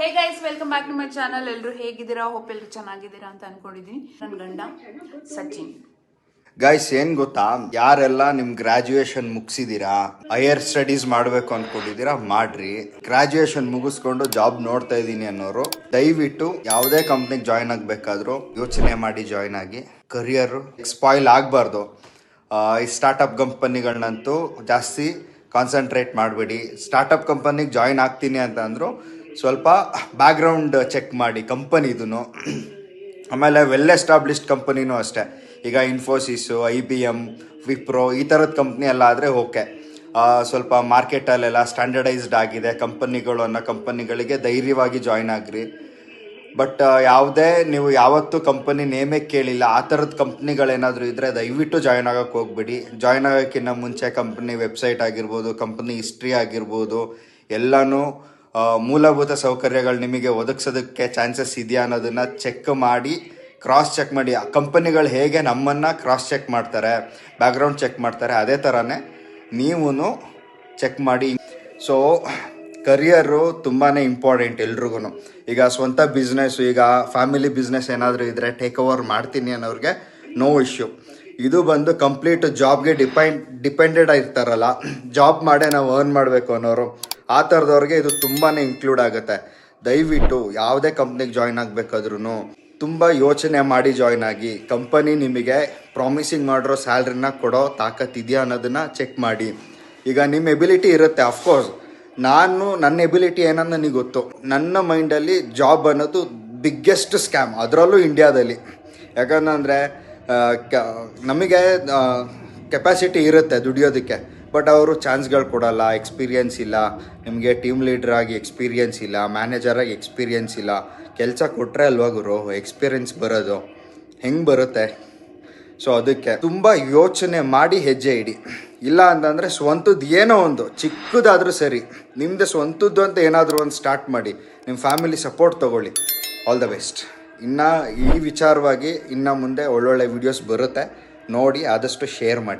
Hey guys welcome back to my channel ಎಲ್ಲರೂ ಹೇಗಿದ್ದೀರಾ? Hope ಎಲ್ಲರೂ ಚೆನ್ನಾಗಿದ್ದೀರಾ ಅಂತ ಅನ್ಕೊಂಡಿದ್ದೀನಿ ನನ್ನ ಗಂಡ ಸಚಿನ್. ಗೈಸ್ ಏನ್ ಗೊತ್ತಾ? ಯಾರೆಲ್ಲ ನಿಮ್ ಗ್ರಾಜುಯೇಷನ್ ಮುಗಿಸಿದೀರಾ? ಹೈಯರ್ ಸ್ಟಡೀಸ್ ಮಾಡಬೇಕು ಅನ್ಕೊಂಡಿದ್ದೀರಾ ಮಾಡ್ರಿ. ಗ್ರಾಜುಯೇಷನ್ ಮುಗಿಸ್ಕೊಂಡು ಜಾಬ್ ನೋಡ್ತಾ ಇದ್ದೀನಿ ಅನ್ನೋರು. ದಯವಿಟ್ಟು ಯಾವುದೇ ಕಂಪ್ನಿಗೆ ಜಾಯ್ನ್ ಆಗಬೇಕಾದ್ರೂ ಯೋಚನೆ ಮಾಡಿ ಜಾಯ್ನ್ ಆಗಿ. ಕರಿಯರ್ ಸ್ಪಾಯ್ಲ್ ಆಗಬಾರ್ದು. ಈ ಸ್ಟಾರ್ಟಪ್ ಕಂಪನಿಗಳನ್ನಂತೂ ಜಾಸ್ತಿ ಕಾನ್ಸಂಟ್ರೇಟ್ ಮಾಡಬೇಡಿ. ಸ್ಟಾರ್ಟಪ್ ಕಂಪನಿಗೆ ಜಾಯ್ನ್ ಆಗ್ತೀನಿ ಅಂತ ಅಂದರು ಸ್ವಲ್ಪ ಬ್ಯಾಕ್ಗ್ರೌಂಡ್ ಚೆಕ್ ಮಾಡಿ ಕಂಪನಿದೂ ಆಮೇಲೆ ವೆಲ್ ಎಸ್ಟಾಬ್ಲಿಷ್ಡ್ ಕಂಪನಿನೂ ಅಷ್ಟೇ. ಈಗ Infosys I B M Wipro ಈ ಥರದ ಕಂಪ್ನಿ ಎಲ್ಲ ಆದರೆ ಓಕೆ ಸ್ವಲ್ಪ ಮಾರ್ಕೆಟಲ್ಲೆಲ್ಲ ಸ್ಟ್ಯಾಂಡರ್ಡೈಸ್ಡ್ ಆಗಿದೆ. ಕಂಪನಿಗಳು ಅನ್ನೋ ಕಂಪನಿಗಳಿಗೆ ಧೈರ್ಯವಾಗಿ ಜಾಯ್ನ್ ಆಗ್ರಿ. ಬಟ್ ಯಾವುದೇ ನೀವು ಯಾವತ್ತೂ ಕಂಪನಿ ನೇಮೇ ಕೇಳಿಲ್ಲ, ಆ ಥರದ ಕಂಪ್ನಿಗಳೇನಾದರೂ ಇದ್ದರೆ ದಯವಿಟ್ಟು ಜಾಯ್ನ್ ಆಗೋಕ್ಕೆ ಹೋಗ್ಬಿಡಿ. ಜಾಯ್ನ್ ಆಗೋಕ್ಕಿಂತ ಮುಂಚೆ ಕಂಪ್ನಿ ವೆಬ್ಸೈಟ್ ಆಗಿರ್ಬೋದು ಕಂಪ್ನಿ ಹಿಸ್ಟ್ರಿ ಆಗಿರ್ಬೋದು, ಎಲ್ಲನೂ ಮೂಲಭೂತ ಸೌಕರ್ಯಗಳು ನಿಮಗೆ ಒದಗಿಸೋದಕ್ಕೆ ಚಾನ್ಸಸ್ ಇದೆಯಾ ಅನ್ನೋದನ್ನು ಚೆಕ್ ಮಾಡಿ ಕ್ರಾಸ್ ಚೆಕ್ ಮಾಡಿ. ಆ ಕಂಪನಿಗಳು ಹೇಗೆ ನಮ್ಮನ್ನು ಕ್ರಾಸ್ ಚೆಕ್ ಮಾಡ್ತಾರೆ ಬ್ಯಾಕ್ಗ್ರೌಂಡ್ ಚೆಕ್ ಮಾಡ್ತಾರೆ, ಅದೇ ಥರನೇ ನೀವೂ ಚೆಕ್ ಮಾಡಿ. ಸೊ ಕರಿಯರು ತುಂಬಾ ಇಂಪಾರ್ಟೆಂಟ್ ಎಲ್ರಿಗೂ ಈಗ ಸ್ವಂತ ಬಿಸ್ನೆಸ್ಸು ಈಗ ಫ್ಯಾಮಿಲಿ ಬಿಸ್ನೆಸ್ ಏನಾದರೂ ಇದ್ದರೆ ಟೇಕ್ ಓವರ್ ಮಾಡ್ತೀನಿ ಅನ್ನೋರಿಗೆ ನೋ ಇಶ್ಯೂ ಇದು ಬಂದು ಕಂಪ್ಲೀಟ್ ಜಾಬ್ಗೆ ಡಿಪೆಂಡ್ ಡಿಪೆಂಡೆಡ್ ಆಗಿರ್ತಾರಲ್ಲ ಜಾಬ್ ಮಾಡೇ ನಾವು ಅರ್ನ್ ಮಾಡಬೇಕು ಅನ್ನೋರು. ಆ ಥರದವ್ರಿಗೆ ಇದು ತುಂಬಾ ಇನ್ಕ್ಲೂಡ್ ಆಗುತ್ತೆ. ದಯವಿಟ್ಟು ಯಾವುದೇ ಕಂಪ್ನಿಗೆ ಜಾಯ್ನ್ ಆಗಬೇಕಾದ್ರೂ ತುಂಬ ಯೋಚನೆ ಮಾಡಿ ಜಾಯ್ನ್ ಆಗಿ ಕಂಪನಿ ನಿಮಗೆ ಪ್ರಾಮಿಸಿಂಗ್ ಮಾಡಿರೋ ಸ್ಯಾಲ್ರಿನ ಕೊಡೋ ತಾಕತ್ ಇದೆಯಾ ಅನ್ನೋದನ್ನ ಚೆಕ್ ಮಾಡಿ. ಈಗ ನಿಮ್ಮ ಎಬಿಲಿಟಿ ಇರುತ್ತೆ ಅಫ್ಕೋರ್ಸ್ ನಾನು ನನ್ನ ಎಬಿಲಿಟಿ ಏನನ್ನ ನನಗೆ ಗೊತ್ತು. ನನ್ನ ಮೈಂಡಲ್ಲಿ ಜಾಬ್ ಅನ್ನೋದು ಬಿಗ್ಗೆಸ್ಟ್ ಸ್ಕ್ಯಾಮ್ ಅದರಲ್ಲೂ ಇಂಡಿಯಾದಲ್ಲಿ ಯಾಕಂದರೆ ನಮಗೆ ಕೆಪಾಸಿಟಿ ಇರುತ್ತೆ ದುಡಿಯೋದಕ್ಕೆ. ಬಟ್ ಅವರು ಚಾನ್ಸ್ಗಳು ಕೊಡಲ್ಲ ಎಕ್ಸ್ಪೀರಿಯನ್ಸ್ ಇಲ್ಲ. ನಿಮಗೆ ಟೀಮ್ ಲೀಡರ್ ಆಗಿ ಎಕ್ಸ್ಪೀರಿಯನ್ಸ್ ಇಲ್ಲ ಮ್ಯಾನೇಜರಾಗಿ ಎಕ್ಸ್ಪೀರಿಯನ್ಸ್ ಇಲ್ಲ. ಕೆಲಸ ಕೊಟ್ಟರೆ ಅಲ್ವಾ ಗುರು? ಎಕ್ಸ್ಪೀರಿಯನ್ಸ್ ಬರೋದು. ಹೆಂಗೆ ಬರುತ್ತೆ? ಸೊ ಅದಕ್ಕೆ ತುಂಬ ಯೋಚನೆ ಮಾಡಿ ಹೆಜ್ಜೆ ಇಡಿ. ಇಲ್ಲ ಅಂತಂದರೆ ಸ್ವಂತದ್ದು ಏನೋ ಒಂದು, ಚಿಕ್ಕದಾದರೂ ಸರಿ. ನಿಮ್ಮದು ಸ್ವಂತದ್ದು ಅಂತ ಏನಾದರೂ ಒಂದು ಸ್ಟಾರ್ಟ್ ಮಾಡಿ. ನಿಮ್ಮ ಫ್ಯಾಮಿಲಿ ಸಪೋರ್ಟ್ ತೊಗೊಳ್ಳಿ. ಆಲ್ ದ ಬೆಸ್ಟ್ ಇನ್ನು ಈ ವಿಚಾರವಾಗಿ ಇನ್ನು ಮುಂದೆ ಒಳ್ಳೊಳ್ಳೆ ವಿಡಿಯೋಸ್ ಬರುತ್ತೆ. ನೋಡಿ ಆದಷ್ಟು ಶೇರ್ ಮಾಡಿ.